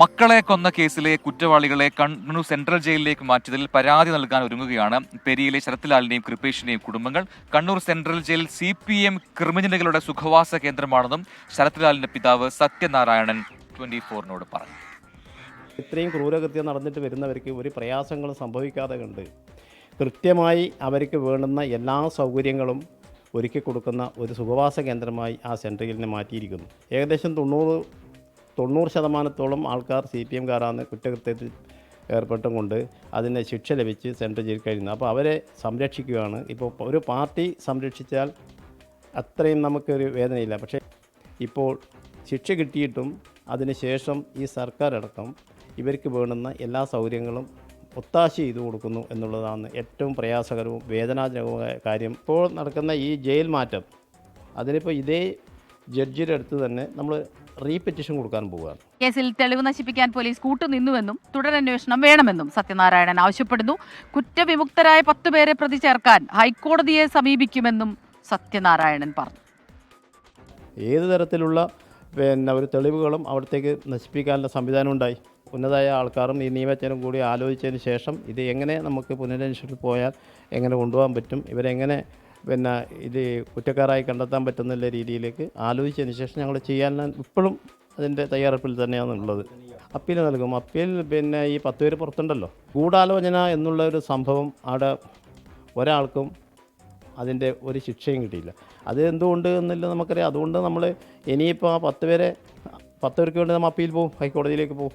മക്കളെ കൊന്ന കേസിലെ കുറ്റവാളികളെ കണ്ണൂർ സെൻട്രൽ ജയിലിലേക്ക് മാറ്റിയതിൽ പരാതി നൽകാൻ ഒരുങ്ങുകയാണ്. പെരിയിലെ ശരത്ലാലിന്റെയും കൃപേഷിന്റെയും കുടുംബങ്ങൾ Kannur central jail C P M ക്രിമിനലുകളുടെ സുഖവാസ കേന്ദ്രമാണെന്നും ശരത്ലാലിന്റെ പിതാവ് സത്യനാരായണൻ ട്വന്റി ഫോറിനോട് പറഞ്ഞു. ഇത്രയും ക്രൂരകൃത്യം നടന്നിട്ട് വരുന്നവർക്ക് ഒരു പ്രയാസങ്ങളും സംഭവിക്കാതെ കണ്ട് കൃത്യമായി അവർക്ക് വേണ്ടുന്ന എല്ലാ സൗകര്യങ്ങളും ഒരുക്കി കൊടുക്കുന്ന ഒരു സുഖവാസ കേന്ദ്രമായി ആ സെൻട്രലിനെ മാറ്റിയിരിക്കുന്നു. ഏകദേശം തൊണ്ണൂറ് തൊണ്ണൂറ് ശതമാനത്തോളം ആൾക്കാർ സി പി എംകാരാണ് കുറ്റകൃത്യത്തിൽ ഏർപ്പെട്ടും കൊണ്ട് അതിനെ ശിക്ഷ ലഭിച്ച് സെൻട്രൽ ജയിൽ കഴിയുന്നത്. അപ്പോൾ അവരെ സംരക്ഷിക്കുകയാണ്. ഇപ്പോൾ ഒരു പാർട്ടി സംരക്ഷിച്ചാൽ അത്രയും നമുക്കൊരു വേദനയില്ല. പക്ഷേ ഇപ്പോൾ ശിക്ഷ കിട്ടിയിട്ടും അതിനുശേഷം ഈ സർക്കാർ അടക്കം ഇവർക്ക് വേണ്ടുന്ന എല്ലാ സൗകര്യങ്ങളും ഒത്താശ ചെയ്തു കൊടുക്കുന്നു എന്നുള്ളതാണ് ഏറ്റവും പ്രയാസകരവും വേദനാജനകവുമായ കാര്യം. ഇപ്പോൾ നടക്കുന്ന ഈ ജയിൽ മാറ്റം അതിനിപ്പോൾ ഇതേ ജഡ്ജിയുടെ അടുത്ത് തന്നെ നമ്മൾ റീപെറ്റീഷൻ കൊടുക്കാൻ പോവുകയാണ്. കേസിൽ തെളിവ് നശിപ്പിക്കാൻ പോലീസ് കൂട്ടുനിന്നുവെന്നും തുടരന്വേഷണം വേണമെന്നും സത്യനാരായണൻ ആവശ്യപ്പെടുന്നു. കുറ്റവിമുക്തരായ പത്തുപേരെ പ്രതി ചേർക്കാൻ ഹൈക്കോടതിയെ സമീപിക്കുമെന്നും സത്യനാരായണൻ പറഞ്ഞു. ഏത് തരത്തിലുള്ള പിന്നെ ഒരു തെളിവുകളും അവിടത്തേക്ക് നശിപ്പിക്കാനുള്ള സംവിധാനം ഉണ്ടായി. ഉന്നതായ ആൾക്കാരും ഈ നിയമജ്ഞനും കൂടി ആലോചിച്ചതിന് ശേഷം ഇത് എങ്ങനെ നമുക്ക് പുനരന്വേഷണത്തിൽ പോയാൽ എങ്ങനെ കൊണ്ടുപോകാൻ പറ്റും ഇവരെങ്ങനെ പിന്നെ ഇത് കുറ്റക്കാരായി കണ്ടെത്താൻ പറ്റുന്നില്ല രീതിയിലേക്ക് ആലോചിച്ചതിന് ശേഷം ഞങ്ങൾ ചെയ്യാൻ ഇപ്പോഴും അതിന്റെ തയ്യാറെടുപ്പിൽ തന്നെയാണ് ഉള്ളത്. അപ്പീൽ നൽകും. അപ്പീൽ പിന്നെ ഈ പത്ത് പേര് പുറത്തുണ്ടല്ലോ. ഗൂഢാലോചന എന്നുള്ള ഒരു സംഭവം അവിടെ ഒരാൾക്കും അതിന്റെ ഒരു ശിക്ഷയും കിട്ടിയില്ല. അത് എന്തുകൊണ്ട് എന്നില്ല നമുക്കറിയാം. അതുകൊണ്ട് നമ്മൾ ഇനിയിപ്പോൾ ആ പത്ത് പേരെ പത്ത് പേർക്ക് വേണ്ടി നമ്മൾ അപ്പീൽ പോകും ഹൈക്കോടതിയിലേക്ക് പോകും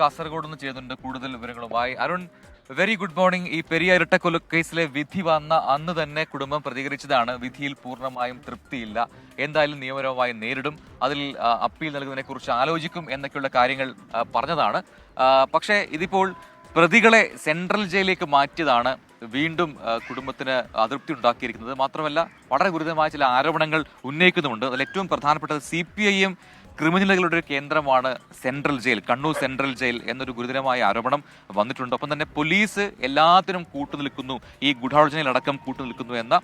കാസർഗോഡ് ചെയ്യുന്നുണ്ട് കൂടുതൽ വിവരങ്ങളുമായി അരുൺ വെരി ഗുഡ് മോർണിംഗ് ഈ പെരിയ ഇരട്ടക്കൊല കേസിലെ വിധി വന്ന അന്ന് തന്നെ കുടുംബം പ്രതികരിച്ചതാണ്. വിധിയിൽ പൂർണമായും തൃപ്തിയില്ല. എന്തായാലും നിയമപരമായി നേരിടും. അതിൽ അപ്പീൽ നൽകുന്നതിനെ കുറിച്ച് ആലോചിക്കും എന്നൊക്കെയുള്ള കാര്യങ്ങൾ പറഞ്ഞതാണ്. പക്ഷേ ഇതിപ്പോൾ പ്രതികളെ സെൻട്രൽ ജയിലിലേക്ക് മാറ്റിയതാണ് വീണ്ടും കുടുംബത്തിന് അതൃപ്തി ഉണ്ടാക്കിയിരിക്കുന്നത്. മാത്രമല്ല വളരെ ഗുരുതരമായ ചില ആരോപണങ്ങൾ ഉന്നയിക്കുന്നുമുണ്ട്. അതിൽ ഏറ്റവും പ്രധാനപ്പെട്ടത് സി പി ഐ എം ക്രിമിനലുകളുടെ ഒരു കേന്ദ്രമാണ് central jail Kannur central jail എന്നൊരു ഗുരുതരമായ ആരോപണം വന്നിട്ടുണ്ട്. ഒപ്പം തന്നെ പോലീസ് എല്ലാത്തിനും കൂട്ടുനിൽക്കുന്നു. ഈ ഗുഢാലോചനയിലടക്കം കൂട്ടുനിൽക്കുന്നു എന്ന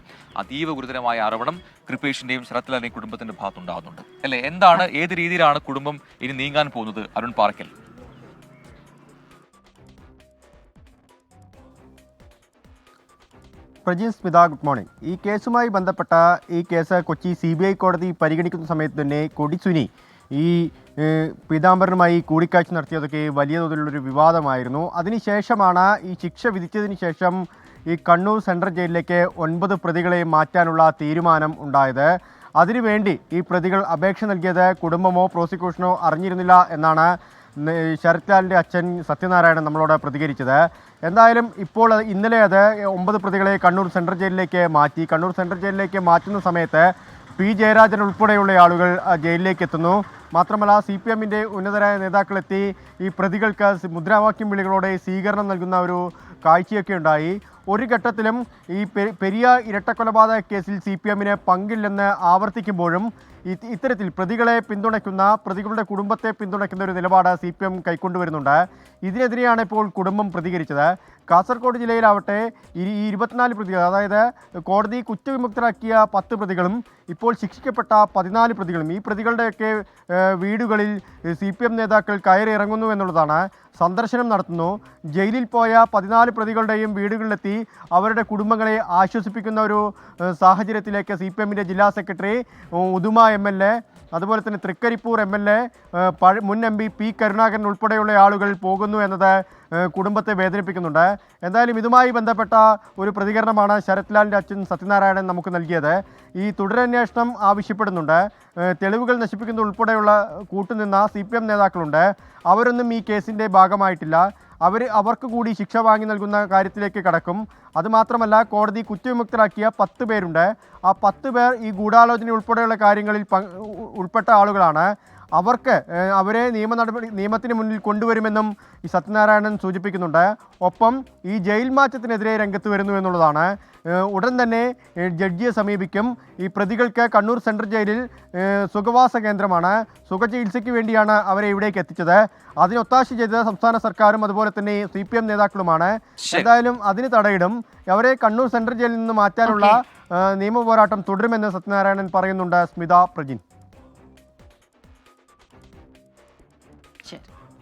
അതീവ ഗുരുതരമായ ആരോപണം കൃപേഷിന്റെയും ശരത്ലാലിന്റെയും കുടുംബത്തിന്റെ ഭാഗത്തുണ്ടാകുന്നുണ്ട്. അല്ലെ? എന്താണ് ഏത് രീതിയിലാണ് കുടുംബം ഇനി നീങ്ങാൻ പോകുന്നത്? അരുൺ പാർക്കൽ പ്രജീൻ സ്മിത ഗുഡ് മോർണിംഗ്. ഈ കേസുമായി ബന്ധപ്പെട്ട ഈ കേസ് കൊച്ചി സി കോടതി പരിഗണിക്കുന്ന സമയത്ത് തന്നെ കൊടിസുനി ഈ പീതാംബരനുമായി കൂടിക്കാഴ്ച നടത്തിയതൊക്കെ വലിയ തോതിലുള്ളൊരു വിവാദമായിരുന്നു. അതിനുശേഷമാണ് ഈ ശിക്ഷ വിധിച്ചതിന് ശേഷം ഈ കണ്ണൂർ സെൻട്രൽ ജയിലിലേക്ക് ഒൻപത് പ്രതികളെ മാറ്റാനുള്ള തീരുമാനം ഉണ്ടായത്. അതിനുവേണ്ടി ഈ പ്രതികൾ അപേക്ഷ നൽകിയത് കുടുംബമോ പ്രോസിക്യൂഷനോ അറിഞ്ഞിരുന്നില്ല എന്നാണ് ശരത് ലാലിന്റെ അച്ഛൻ സത്യനാരായണൻ നമ്മളോട് പ്രതികരിച്ചത്. എന്തായാലും ഇപ്പോൾ ഇന്നലെ അത് ഒമ്പത് പ്രതികളെ കണ്ണൂർ സെൻട്രൽ ജയിലിലേക്ക് മാറ്റി. കണ്ണൂർ സെൻട്രൽ ജയിലിലേക്ക് മാറ്റുന്ന സമയത്ത് പി ജയരാജൻ ഉൾപ്പെടെയുള്ള ആളുകൾ ജയിലിലേക്ക് എത്തുന്നു. മാത്രമല്ല സി പി എമ്മിന്റെ ഉന്നതരായ നേതാക്കളെത്തി ഈ പ്രതികൾക്ക് മുദ്രാവാക്യം വിളികളോടെ സ്വീകരണം നൽകുന്ന ഒരു കാഴ്ചയൊക്കെ ഉണ്ടായി. ഒരു ഘട്ടത്തിലും ഈ പെരിയ ഇരട്ടക്കൊലപാതക കേസിൽ സി പി എമ്മിന് പങ്കില്ലെന്ന് ആവർത്തിക്കുമ്പോഴും ഇത്തരത്തിൽ പ്രതികളെ പിന്തുണയ്ക്കുന്ന പ്രതികളുടെ കുടുംബത്തെ പിന്തുണയ്ക്കുന്ന ഒരു നിലപാട് സി പി എം കൈക്കൊണ്ടുവരുന്നുണ്ട്. ഇതിനെതിരെയാണ് ഇപ്പോൾ കുടുംബം പ്രതികരിച്ചത്. കാസർഗോഡ് ജില്ലയിലാവട്ടെ ഈ ഇരുപത്തിനാല് പ്രതികൾ അതായത് കോടതി കുറ്റവിമുക്തരാക്കിയ പത്ത് പ്രതികളും ഇപ്പോൾ ശിക്ഷിക്കപ്പെട്ട പതിനാല് പ്രതികളും ഈ പ്രതികളുടെയൊക്കെ വീടുകളിൽ സി പി എം നേതാക്കൾ കയറി ഇറങ്ങുന്നു എന്നുള്ളതാണ് സന്ദർശനം നടത്തുന്നു. ജയിലിൽ പോയ പതിനാല് പ്രതികളുടെയും വീടുകളിലെത്തി അവരുടെ കുടുംബങ്ങളെ ആശ്വസിപ്പിക്കുന്ന ഒരു സാഹചര്യത്തിലേക്ക് സി പി എമ്മിന്റെ ജില്ലാ secretary Uduma M L A അതുപോലെ തന്നെ തൃക്കരിപ്പൂർ എം എൽ എ മുൻ എം പി പി കരുണാകരൻ ഉൾപ്പെടെയുള്ള ആളുകൾ പോകുന്നു എന്നത് കുടുംബത്തെ വേദനിപ്പിക്കുന്നുണ്ട്. എന്തായാലും ഇതുമായി ബന്ധപ്പെട്ട ഒരു പ്രതികരണമാണ് ശരത് ലാലിന്റെ അച്ഛൻ സത്യനാരായണൻ നമുക്ക് നൽകിയത്. ഈ തുടരന്വേഷണം ആവശ്യപ്പെടുന്നുണ്ട്. തെളിവുകൾ നശിപ്പിക്കുന്ന ഉൾപ്പെടെയുള്ള കൂട്ടുനിന്ന സി പി എം നേതാക്കളുണ്ട്. അവരൊന്നും ഈ കേസിന്റെ ഭാഗമായിട്ടില്ല. അവർ അവർക്ക് കൂടി ശിക്ഷ വാങ്ങി നൽകുന്ന കാര്യത്തിലേക്ക് കടക്കും. അതുമാത്രമല്ല കോടതി കുറ്റവിമുക്തരാക്കിയ പത്ത് പേരുണ്ട്. ആ പത്ത് പേർ ഈ ഗൂഢാലോചന ഉൾപ്പെടെയുള്ള കാര്യങ്ങളിൽ ഉൾപ്പെട്ട ആളുകളാണ്. അവർക്ക് അവരെ നിയമ നടപടി നിയമത്തിന് മുന്നിൽ കൊണ്ടുവരുമെന്നും ഈ സത്യനാരായണൻ സൂചിപ്പിക്കുന്നുണ്ട്. ഒപ്പം ഈ ജയിൽ മാറ്റത്തിനെതിരെ രംഗത്ത് വരുന്നു എന്നുള്ളതാണ്. ഉടൻ തന്നെ ജഡ്ജിയെ സമീപിക്കും. ഈ പ്രതികൾക്ക് കണ്ണൂർ സെൻട്രൽ ജയിലിൽ സുഖവാസ കേന്ദ്രമാണ്. സുഖചികിത്സയ്ക്ക് വേണ്ടിയാണ് അവരെ ഇവിടേക്ക് എത്തിച്ചത്. അതിനൊത്താശ ചെയ്ത ചെയ്തത് സംസ്ഥാന സർക്കാരും അതുപോലെ തന്നെ സി പി എം നേതാക്കളുമാണ്. എന്തായാലും അതിന് തടയിടും. അവരെ കണ്ണൂർ സെൻട്രൽ ജയിലിൽ നിന്ന് മാറ്റാനുള്ള നിയമപോരാട്ടം നിയമ പോരാട്ടം തുടരുമെന്ന് സത്യനാരായണൻ പറയുന്നുണ്ട് സ്മിത പ്രജിൻ.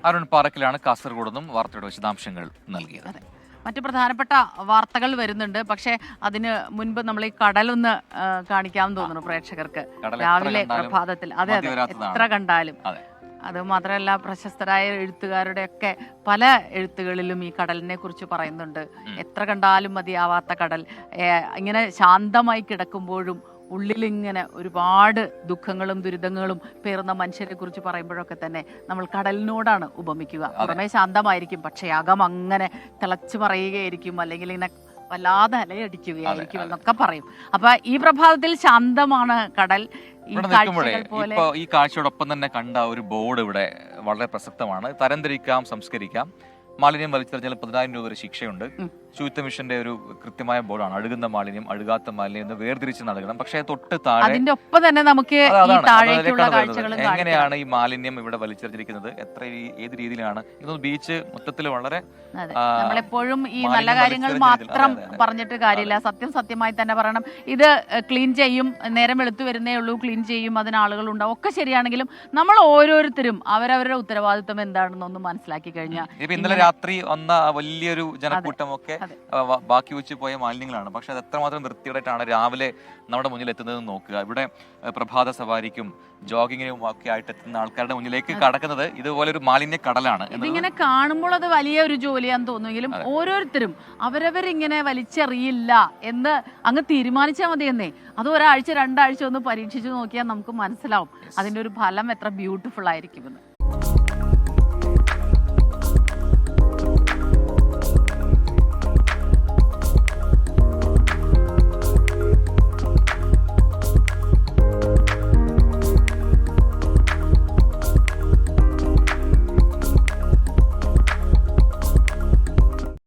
അരുൺ പാറക്കിലാണ് കാസർഗോഡ് നിന്നും വാർത്തയുടെ വിശദാംശങ്ങൾ നൽകിയത്. മറ്റു പ്രധാനപ്പെട്ട വാർത്തകൾ വരുന്നുണ്ട്. പക്ഷേ അതിന് മുൻപ് നമ്മൾ ഈ കടലൊന്ന് കാണിക്കാമെന്ന് തോന്നുന്നു പ്രേക്ഷകർക്ക്. രാവിലെ പ്രഭാതത്തിൽ. അതെ അതെ. എത്ര കണ്ടാലും. അതെ. അത് മാത്രമല്ല പ്രശസ്തരായ എഴുത്തുകാരുടെ ഒക്കെ പല എഴുത്തുകളിലും ഈ കടലിനെ കുറിച്ച് പറയുന്നുണ്ട്. എത്ര കണ്ടാലും മതിയാവാത്ത കടൽ. ഇങ്ങനെ ശാന്തമായി കിടക്കുമ്പോഴും ഉള്ളിലിങ്ങനെ ഒരുപാട് ദുഃഖങ്ങളും ദുരിതങ്ങളും പേർന്ന മനുഷ്യരെ കുറിച്ച് പറയുമ്പോഴൊക്കെ തന്നെ നമ്മൾ കടലിനോടാണ് ഉപമിക്കുക. പുറമേ ശാന്തമായിരിക്കും. പക്ഷേ അകം അങ്ങനെ തിളച്ചു പറയുകയായിരിക്കും. അല്ലെങ്കിൽ ഇങ്ങനെ വല്ലാതെ അലയടിക്കുകയായിരിക്കും എന്നൊക്കെ പറയും. അപ്പൊ ഈ പ്രഭാതത്തിൽ ശാന്തമാണ് കടൽ. ഈ ഇപ്പൊ കാഴ്ചയോടൊപ്പം തന്നെ കണ്ട ഒരു ബോർഡ് ഇവിടെ വളരെ പ്രസക്തമാണ്. തരംതിരിക്കാം സംസ്കരിക്കാം. മാലിന്യം വലിച്ചെറിഞ്ഞാൽ പതിനായിരം രൂപ വരെ ശിക്ഷയുണ്ട്. ശുചിത്വ മിഷന്റെ ഒരു കൃത്യമായ ബോർഡാണ്. അഴുകുന്ന മാലിന്യം അഴുകാത്ത മാലിന്യം എന്ന് വേർതിരിച്ച് നൽകണം. പക്ഷേ തൊട്ട് താഴെ ഒപ്പം തന്നെ നമുക്ക് എങ്ങനെയാണ് ഈ മാലിന്യം ഇവിടെ വലിച്ചെറിഞ്ഞിരിക്കുന്നത്? എത്ര ഏത് രീതിയിലാണ്? ഇതൊന്ന് ബീച്ച് മൊത്തത്തിൽ വളരെ നമ്മളെപ്പോഴും ഈ നല്ല കാര്യങ്ങൾ മാത്രം. പറഞ്ഞിട്ട് കാര്യമില്ല. സത്യം സത്യമായി തന്നെ പറയണം. ഇത് ക്ലീൻ ചെയ്യും നേരം വെളുത്തു വരുന്നേ ഉള്ളൂ ക്ലീൻ ചെയ്യും അതിന് ആളുകളുണ്ടാവും ഒക്കെ ശരിയാണെങ്കിലും നമ്മൾ ഓരോരുത്തരും അവരവരുടെ ഉത്തരവാദിത്വം എന്താണെന്നൊന്ന് മനസ്സിലാക്കി കഴിഞ്ഞാൽ ഇന്നലെ രാത്രി വന്ന വലിയൊരു ജനക്കൂട്ടമൊക്കെ ബാക്കി വെച്ച് പോയ മാലിന്യങ്ങളാണ്. പക്ഷെ അത് എത്രമാത്രം വൃത്തിയോടായിട്ടാണ് രാവിലെ നമ്മുടെ മുന്നിൽ എത്തുന്നത് നോക്കുക. ഇവിടെ പ്രഭാത സവാരിക്കും ജോഗിങ്ങിനും ഒക്കെ ആയിട്ട് എത്തുന്ന ആൾക്കാരുടെ മുന്നിലേക്ക് കടക്കുന്നത് ഇതുപോലെ ഒരു മാലിന്യ കടലാണ് ഇതിങ്ങനെ കാണുമ്പോൾ അത് വലിയ ഒരു ജോലിയാന്ന് തോന്നുമെങ്കിലും ഓരോരുത്തരും അവരവരിങ്ങനെ വലിച്ചെറിയില്ല എന്ന് അങ്ങ് തീരുമാനിച്ചാൽ മതി എന്നേ അത് ഒരാഴ്ച രണ്ടാഴ്ച ഒന്ന് പരീക്ഷിച്ചു നോക്കിയാൽ നമുക്ക് മനസ്സിലാവും. അതിന്റെ ഒരു ഫലം എത്ര ബ്യൂട്ടിഫുൾ ആയിരിക്കുമെന്ന്.